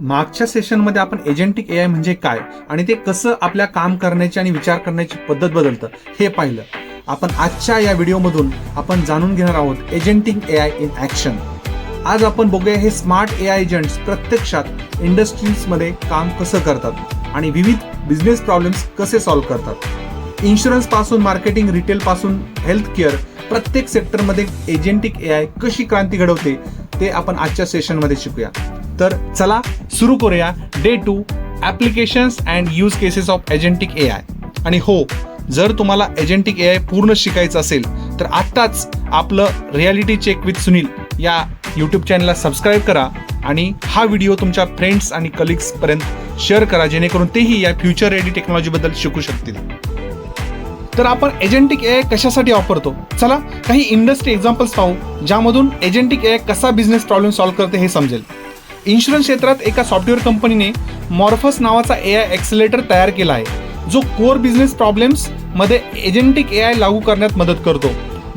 मागच्या सेशनमध्ये आपण एजंटिक ए आय म्हणजे काय? आणि ते कसं आपल्या काम करण्याची आणि विचार करण्याची पद्धत बदलतं हे पाहिलं. आपण आजच्या या व्हिडिओमधून आपण जाणून घेणार आहोत agentic A I in action आज आपण बघूया हे स्मार्ट ए आय एजंट्स प्रत्यक्षात इंडस्ट्रीजमध्ये काम कसं करतात आणि विविध बिझनेस प्रॉब्लेम्स कसे सॉल्व्ह करतात. इन्शुरन्सपासून मार्केटिंग रिटेलपासून हेल्थ केअर प्रत्येक सेक्टरमध्ये एजंटिक ए आय कशी क्रांती घडवते ते आपण आजच्या सेशनमध्ये शिकूया. तर चला सुरू करूया day two applications and use cases of agentic A I आणि हो जर तुम्हाला एजेंटिक ए आय पूर्ण शिकायचं असेल तर आत्ताच आपलं रियालिटी चेक विथ सुनील या यूट्यूब चॅनलला सबस्क्राईब करा आणि हा व्हिडिओ तुमच्या फ्रेंड्स आणि कलिग्सपर्यंत शेअर करा जेणेकरून तेही या फ्युचर रेडी टेक्नॉलॉजीबद्दल शिकू शकतील. तर आपण एजेंटिक ए आय कशासाठी वापरतो? चला काही इंडस्ट्री एक्झाम्पल्स पाहू ज्यामधून एजेंटिक ए आय कसा बिझनेस प्रॉब्लेम सॉल्व्ह करते हे समजेल. इन्शुरन्स क्षेत्रात एका सॉफ्टवेअर कंपनीने मॉर्फस नावाचा ए आय एक्सिलेटर तयार केला आहे जो कोर बिझनेस प्रॉब्लेम्समध्ये ए आय लागू करण्यात मदत करतो.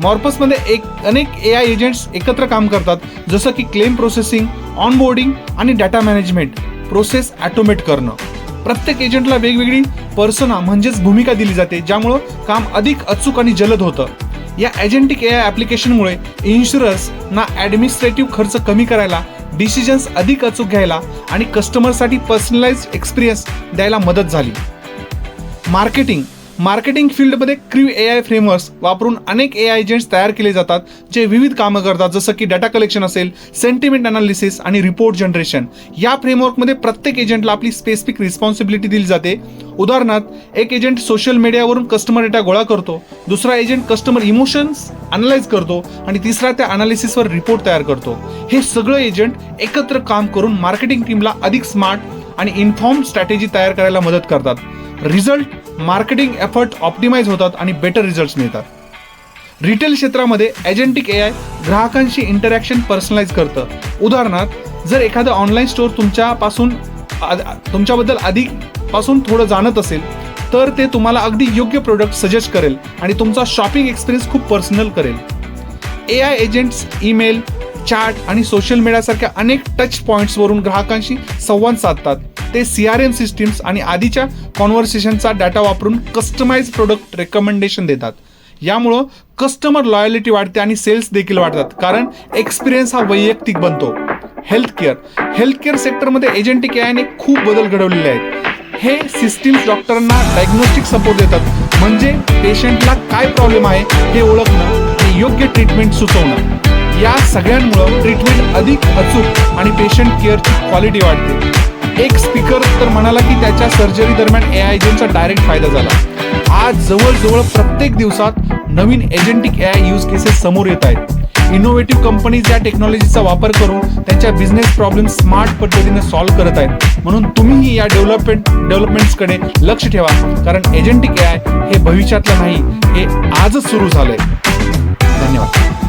मॉर्फसमध्ये एक अनेक ए आय एजंट्स एकत्र काम करतात जसं की क्लेम प्रोसेसिंग ऑनबोर्डिंग आणि डाटा मॅनेजमेंट प्रोसेस ॲटोमेट करणं. प्रत्येक एजंटला वेगवेगळी पर्सना म्हणजेच भूमिका दिली जाते ज्यामुळं काम अधिक अचूक आणि जलद होतं. या एजंटिक ए आय ॲप्लिकेशनमुळे इन्शुरन्सना ॲडमिनिस्ट्रेटिव्ह खर्च कमी करायला डिसिजन्स अधिक अचूक घ्यायला आणि कस्टमरसाठी पर्सनलाइज एक्सपिरियन्स द्यायला मदत झाली. मार्केटिंग मार्केटिंग फील्डमध्ये क्रिव ए आय फ्रेमवर्क्स वापरून अनेक ए आय एजंट्स तयार केले जातात जे विविध कामं करतात जसं की डाटा कलेक्शन असेल सेंटिमेंट अनालिसिस आणि रिपोर्ट जनरेशन या फ्रेमवर्कमध्ये प्रत्येक एजंटला आपली स्पेसिफिक रिस्पॉन्सिबिलिटी दिली जाते. उदाहरणार्थ एक एजंट सोशल मीडियावरून कस्टमर डेटा गोळा करतो दुसरा एजंट कस्टमर इमोशन्स अनालाइज करतो आणि तिसरा त्या अनालिसिसवर रिपोर्ट तयार करतो. हे सगळं एजंट एकत्र काम करून मार्केटिंग टीमला अधिक स्मार्ट आणि इन्फॉर्म स्ट्रॅटेजी तयार करायला मदत करतात. रिझल्ट मार्केटिंग एफर्ट ऑप्टिमाइज होतात आणि बेटर रिझल्ट मिळतात. रिटेल क्षेत्रामध्ये एजंटिक ए आय ग्राहकांशी इंटरॅक्शन पर्सनलाइज करतं. उदाहरणार्थ जर एखादं ऑनलाईन स्टोअर तुमच्यापासून तुमच्याबद्दल अधिकपासून थोडं जाणत असेल तर ते तुम्हाला अगदी योग्य प्रोडक्ट सजेस्ट करेल आणि तुमचा शॉपिंग एक्सपिरियन्स खूप पर्सनल करेल. A I agents email chat आणि सोशल मीडियासारख्या अनेक टच पॉईंट्सवरून ग्राहकांशी संवाद साधतात. ते सी आर एम सिस्टीम्स आणि आधीच्या कॉन्व्हर्सेशनचा डाटा वापरून कस्टमाइज प्रोडक्ट रेकमेंडेशन देतात. यामुळं कस्टमर लॉयलिटी वाढते आणि सेल्स देखील वाढतात. कारण एक्सपिरियन्स हा वैयक्तिक बनतो. हेल्थ केअर हेल्थ केअर सेक्टरमध्ये एजंटिक एआयने खूप बदल घडवलेले आहेत. हे सिस्टीम्स डॉक्टरांना डायग्नोस्टिक सपोर्ट देतात. म्हणजे पेशंटला काय प्रॉब्लेम आहे हे ओळखणं आणि योग्य ट्रीटमेंट सुचवणं. या सगळ्यांमुळं ट्रीटमेंट अधिक अचूक आणि पेशंट केअरची क्वालिटी वाढते. एक स्पीकर तर म्हणाला की त्याच्या सर्जरी दरम्यान ए आय जेनचा डायरेक्ट फायदा झाला. आज जवळजवळ प्रत्येक दिवसात नवीन agentic A I use cases समोर येत आहेत. इनोव्हेटिव्ह कंपनीज या टेक्नॉलॉजीचा वापर करून त्यांच्या बिझनेस प्रॉब्लेम स्मार्ट पद्धतीने सॉल्व्ह करत आहेत. म्हणून तुम्हीही या डेव्हलपमेंट डेव्हलपमेंट्सकडे लक्ष ठेवा. कारण एजंटिक ए आय हे भविष्यातलं नाही हे आजच सुरू झालंय. धन्यवाद.